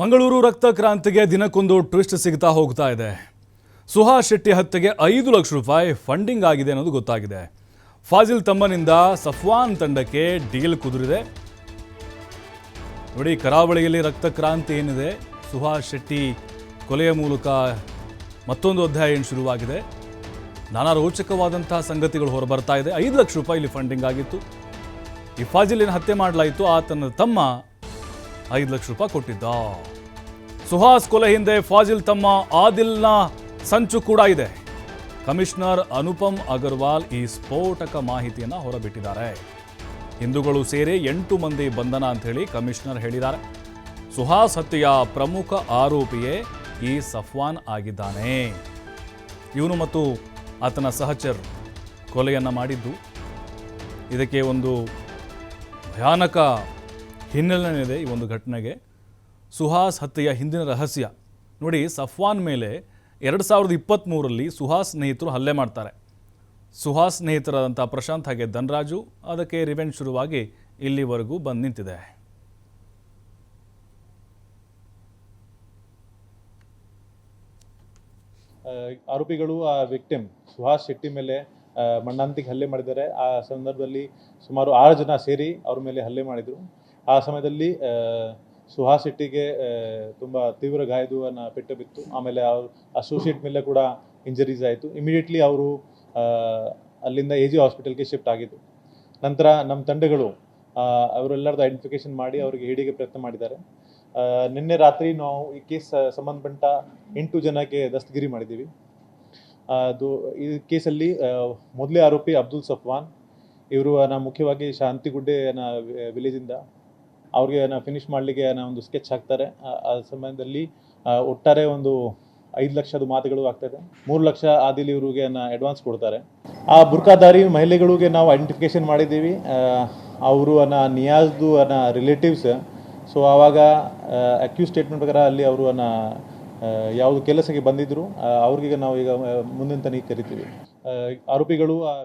ಮಂಗಳೂರು ರಕ್ತ ಕ್ರಾಂತಿಗೆ ದಿನಕ್ಕೊಂದು ಟ್ವಿಸ್ಟ್ ಸಿಗ್ತಾ ಹೋಗ್ತಾ ಇದೆ. ಸುಹಾಸ್ ಶೆಟ್ಟಿ ಹತ್ಯೆಗೆ ಐದು ಲಕ್ಷ ರೂಪಾಯಿ ಫಂಡಿಂಗ್ ಆಗಿದೆ ಅನ್ನೋದು ಗೊತ್ತಾಗಿದೆ. ಫಾಜಿಲ್ ತಮ್ಮನಿಂದ ಸಫ್ವಾನ್ ತಂಡಕ್ಕೆ ಡೀಲ್ ಕುದುರಿದೆ. ನೋಡಿ, ಕರಾವಳಿಯಲ್ಲಿ ರಕ್ತ ಕ್ರಾಂತಿ ಏನಿದೆ? ಸುಹಾಸ್ ಶೆಟ್ಟಿ ಕೊಲೆಯ ಮೂಲಕ ಮತ್ತೊಂದು ಅಧ್ಯಾಯ ಏನು ಶುರುವಾಗಿದೆ? ನಾನಾ ರೋಚಕವಾದಂತಹ ಸಂಗತಿಗಳು ಹೊರಬರ್ತಾ ಇದೆ. ಐದು ಲಕ್ಷ ರೂಪಾಯಿ ಇಲ್ಲಿ ಫಂಡಿಂಗ್ ಆಗಿತ್ತು. ಈ ಫಾಜಿಲಿನ ಹತ್ಯೆ ಮಾಡಲಾಯಿತು? ಆತನ ತಮ್ಮ ಐದು ಲಕ್ಷ ರೂಪಾಯಿ ಕೊಟ್ಟಿದ್ದ. ಸುಹಾಸ್ ಕೊಲೆ ಹಿಂದೆ ಫಾಜಿಲ್ ತಮ್ಮ ಆದಿಲ್ನ ಸಂಚು ಕೂಡ ಇದೆ. ಕಮಿಷನರ್ ಅನುಪಮ್ ಅಗರ್ವಾಲ್ ಈ ಸ್ಫೋಟಕ ಮಾಹಿತಿಯನ್ನು ಹೊರಬಿಟ್ಟಿದ್ದಾರೆ. ಹಿಂದೂಗಳು ಸೇರಿ ಎಂಟು ಮಂದಿ ಬಂಧನ ಅಂತ ಹೇಳಿ ಕಮಿಷನರ್ ಹೇಳಿದ್ದಾರೆ. ಸುಹಾಸ್ ಹತ್ಯೆಯ ಪ್ರಮುಖ ಆರೋಪಿಯೇ ಈ ಸಫ್ವಾನ್ ಆಗಿದ್ದಾನೆ. ಇವನು ಮತ್ತು ಆತನ ಸಹಚರ್ ಕೊಲೆಯನ್ನು ಮಾಡಿದ್ದು. ಇದಕ್ಕೆ ಒಂದು ಭಯಾನಕ ಹಿನ್ನೆಲೆ ಇದೆ ಈ ಒಂದು ಘಟನೆಗೆ. ಸುಹಾಸ್ ಹತ್ಯೆಯ ಹಿಂದಿನ ರಹಸ್ಯ. ನೋಡಿ, ಸಫ್ವಾನ್ ಮೇಲೆ ಎರಡು ಸಾವಿರದ ಇಪ್ಪತ್ತ್ಮೂರಲ್ಲಿ ಸುಹಾಸ್ ಸ್ನೇಹಿತರು ಹಲ್ಲೆ ಮಾಡ್ತಾರೆ. ಸುಹಾಸ್ ಸ್ನೇಹಿತರಾದಂಥ ಪ್ರಶಾಂತ್ ಹಾಗೆ ಧನ್ರಾಜು ಅದಕ್ಕೆ ರಿವೆಂಜ್ ಶುರುವಾಗಿ ಇಲ್ಲಿವರೆಗೂ ಬಂದು ನಿಂತಿದೆ. ಆರೋಪಿಗಳು ಆ ವಿಕ್ಟಿಮ್, ಸುಹಾಸ್ ಶೆಟ್ಟಿ ಮೇಲೆ ಮಣ್ಣಾಂತಿಗೆ ಹಲ್ಲೆ ಮಾಡಿದ್ದಾರೆ. ಆ ಸಂದರ್ಭದಲ್ಲಿ ಸುಮಾರು ಆರು ಜನ ಸೇರಿ ಅವ್ರ ಮೇಲೆ ಹಲ್ಲೆ ಮಾಡಿದರು. ಆ ಸಮಯದಲ್ಲಿ ಸುಹಾಸ್ ಶೆಟ್ಟಿಗೆ ತುಂಬ ತೀವ್ರ ಗಾಯದುವನ್ನು ಪೆಟ್ಟು ಬಿತ್ತು. ಆಮೇಲೆ ಅವರು ಅಸೋಸಿಯೇಟ್ ಮೇಲೆ ಕೂಡ ಇಂಜರೀಸ್ ಆಯಿತು. ಇಮಿಡಿಯೇಟ್ಲಿ ಅವರು ಅಲ್ಲಿಂದ ಎ ಜಿ ಹಾಸ್ಪಿಟಲ್ಗೆ ಶಿಫ್ಟ್ ಆಗಿದ್ದು. ನಂತರ ನಮ್ಮ ತಂಡಗಳು ಅವರೆಲ್ಲರದ್ದು ಐಡೆಂಟಿಫಿಕೇಶನ್ ಮಾಡಿ ಅವರಿಗೆ ಹಿಡಿಗೆ ಪ್ರಯತ್ನ ಮಾಡಿದ್ದಾರೆ. ನಿನ್ನೆ ರಾತ್ರಿ ನಾವು ಈ ಕೇಸ್ ಸಂಬಂಧಪಟ್ಟ ಎಂಟು ಜನಕ್ಕೆ ದಸ್ತಗಿರಿ ಮಾಡಿದ್ದೀವಿ. ಅದು, ಈ ಕೇಸಲ್ಲಿ ಮೊದಲೇ ಆರೋಪಿ ಅಬ್ದುಲ್ ಸಫ್ವಾನ್, ಇವರು ನಾ ಮುಖ್ಯವಾಗಿ ಶಾಂತಿಗುಡ್ಡೆ ವಿಲೇಜಿಂದ ಅವ್ರಿಗೆ ನಾ ಫಿನಿಶ್ ಮಾಡಲಿಕ್ಕೆ ನಾ ಒಂದು ಸ್ಕೆಚ್ ಹಾಕ್ತಾರೆ. ಆ- ಸಮಯದಲ್ಲಿ ಒಟ್ಟಾರೆ ಒಂದು ಐದು ಲಕ್ಷದ ಮಾತುಗಳು ಆಗ್ತದೆ. ಮೂರು ಲಕ್ಷ ಆದಿಲಿ ಇವ್ರಿಗೆ ಅಡ್ವಾನ್ಸ್ ಕೊಡ್ತಾರೆ. ಆ ಬುರ್ಕಾದಾರಿ ಮಹಿಳೆಗಳಿಗೆ ನಾವು ಐಡೆಂಟಿಫಿಕೇಶನ್ ಮಾಡಿದ್ದೀವಿ. ಅವರು ಅನ್ನ ನಿಯಾಜ್ದು ಅನ್ನ ರಿಲೇಟಿವ್ಸ್ ಸೊ ಆವಾಗ ಅಕ್ಯೂ ಸ್ಟೇಟ್ಮೆಂಟ್ ಪ್ರಕಾರ ಅಲ್ಲಿ ಅವರು ಅನ್ನ ಯಾವುದು ಕೆಲಸಕ್ಕೆ ಬಂದಿದ್ರು ಆ, ಅವ್ರಿಗೆ ನಾವು ಈಗ ಮುಂದಿನ ತನಿಖೆ ಕರಿತೀವಿ. ಆರೋಪಿಗಳು